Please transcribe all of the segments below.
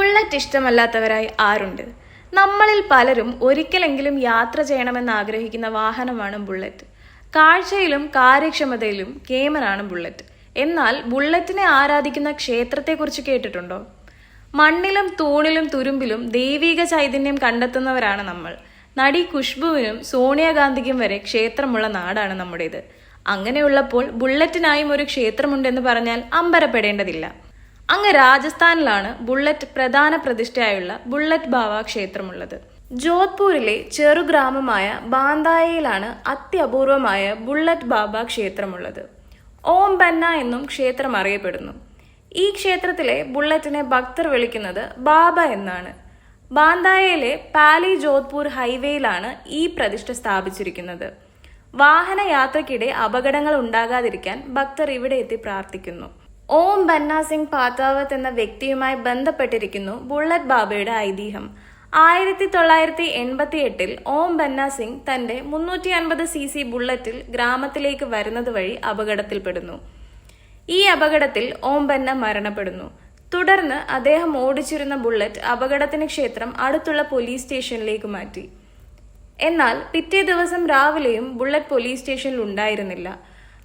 Bullet ഇഷ്ടമല്ലാത്തവരായി ആരുണ്ട്? നമ്മളിൽ പലരും ഒരിക്കലെങ്കിലും യാത്ര ചെയ്യണമെന്ന് ആഗ്രഹിക്കുന്ന വാഹനമാണ് ബുള്ളറ്റ്. കാഴ്ചയിലും കാര്യക്ഷമതയിലും കേമനാണ് ബുള്ളറ്റ്. എന്നാൽ ബുള്ളറ്റിനെ ആരാധിക്കുന്ന ക്ഷേത്രത്തെക്കുറിച്ച് കേട്ടിട്ടുണ്ടോ? മണ്ണിലും തൂണിലും തുരുമ്പിലും ദൈവീക ചൈതന്യം കണ്ടെത്തുന്നവരാണ് നമ്മൾ. നടി ഖുഷ്ബുവിനും സോണിയാഗാന്ധിക്കും വരെ ക്ഷേത്രമുള്ള നാടാണ് നമ്മുടേത്. അങ്ങനെയുള്ളപ്പോൾ ബുള്ളറ്റിനായും ഒരു ക്ഷേത്രമുണ്ടെന്ന് പറഞ്ഞാൽ അമ്പരപ്പെടേണ്ടതില്ല. അങ്ങ് രാജസ്ഥാനിലാണ് ബുള്ളറ്റ് പ്രധാന പ്രതിഷ്ഠയായുള്ള ബുള്ളറ്റ് ബാവ ക്ഷേത്രമുള്ളത്. ജോധ്പൂരിലെ ചെറുഗ്രാമമായ ബാന്തായയിലാണ് അത്യപൂർവമായ ബുള്ളറ്റ് ബാബ ക്ഷേത്രമുള്ളത്. ഓം ബന്ന എന്നും ക്ഷേത്രം അറിയപ്പെടുന്നു. ഈ ക്ഷേത്രത്തിലെ ബുള്ളറ്റിനെ ഭക്തർ വിളിക്കുന്നത് ബാബ എന്നാണ്. ബാന്തായയിലെ പാലി ജോധ്പൂർ ഹൈവേയിലാണ് ഈ പ്രതിഷ്ഠ സ്ഥാപിച്ചിരിക്കുന്നത്. വാഹന യാത്രക്കിടെ അപകടങ്ങൾ ഉണ്ടാകാതിരിക്കാൻ ഭക്തർ ഇവിടെ എത്തി പ്രാർത്ഥിക്കുന്നു. ഓം ബന്ന സിംഗ് പാത്താവത്ത് എന്ന വ്യക്തിയുമായി ബന്ധപ്പെട്ടിരിക്കുന്നു ബുള്ളറ്റ് ബാബയുടെ ഐതിഹ്യം. ആയിരത്തി തൊള്ളായിരത്തി എൺപത്തി എട്ടിൽ ഓം ബന്ന സിംഗ് തന്റെ മുന്നൂറ്റി അൻപത് സി സി ബുള്ളറ്റിൽ ഗ്രാമത്തിലേക്ക് വരുന്നത് വഴി അപകടത്തിൽപ്പെടുന്നു. ഈ അപകടത്തിൽ ഓം ബന്ന മരണപ്പെടുന്നു. തുടർന്ന് അദ്ദേഹം ഓടിച്ചിരുന്ന ബുള്ളറ്റ് അപകടത്തിന് ക്ഷേത്രം അടുത്തുള്ള പോലീസ് സ്റ്റേഷനിലേക്ക് മാറ്റി. എന്നാൽ പിറ്റേ ദിവസം രാവിലെയും ബുള്ളറ്റ് പോലീസ് സ്റ്റേഷനിൽ ഉണ്ടായിരുന്നില്ല.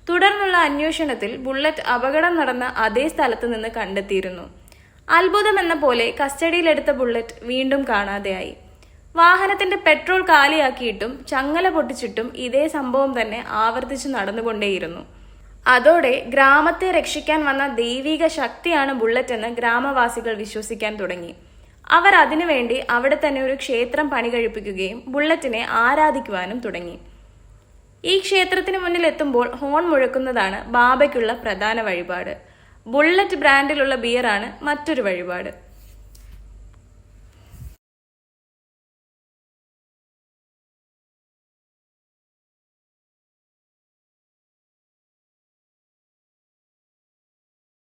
തുടർന്നുള്ള അന്വേഷണത്തിൽ ബുള്ളറ്റ് അപകടം നടന്ന അതേ സ്ഥലത്ത് നിന്ന് കണ്ടെത്തിയിരുന്നു. അത്ഭുതമെന്ന പോലെ കസ്റ്റഡിയിലെടുത്ത ബുള്ളറ്റ് വീണ്ടും കാണാതെയായി. വാഹനത്തിന്റെ പെട്രോൾ കാലിയാക്കിയിട്ടും ചങ്ങല പൊട്ടിച്ചിട്ടും ഇതേ സംഭവം തന്നെ ആവർത്തിച്ചു നടന്നുകൊണ്ടേയിരുന്നു. അതോടെ ഗ്രാമത്തെ രക്ഷിക്കാൻ വന്ന ദൈവിക ശക്തിയാണ് ബുള്ളറ്റ് എന്ന് ഗ്രാമവാസികൾ വിശ്വസിക്കാൻ തുടങ്ങി. അവർ അതിനുവേണ്ടി അവിടെ തന്നെ ഒരു ക്ഷേത്രം പണി കഴിപ്പിക്കുകയും ബുള്ളറ്റിനെ ആരാധിക്കുവാനും തുടങ്ങി. ഈ ക്ഷേത്രത്തിന് മുന്നിൽ എത്തുമ്പോൾ ഹോൺ മുഴക്കുന്നതാണ് ബാബയ്ക്കുള്ള പ്രധാന വഴിപാട്. ബുള്ളറ്റ് ബ്രാൻഡിലുള്ള ബിയറാണ് മറ്റൊരു വഴിപാട്.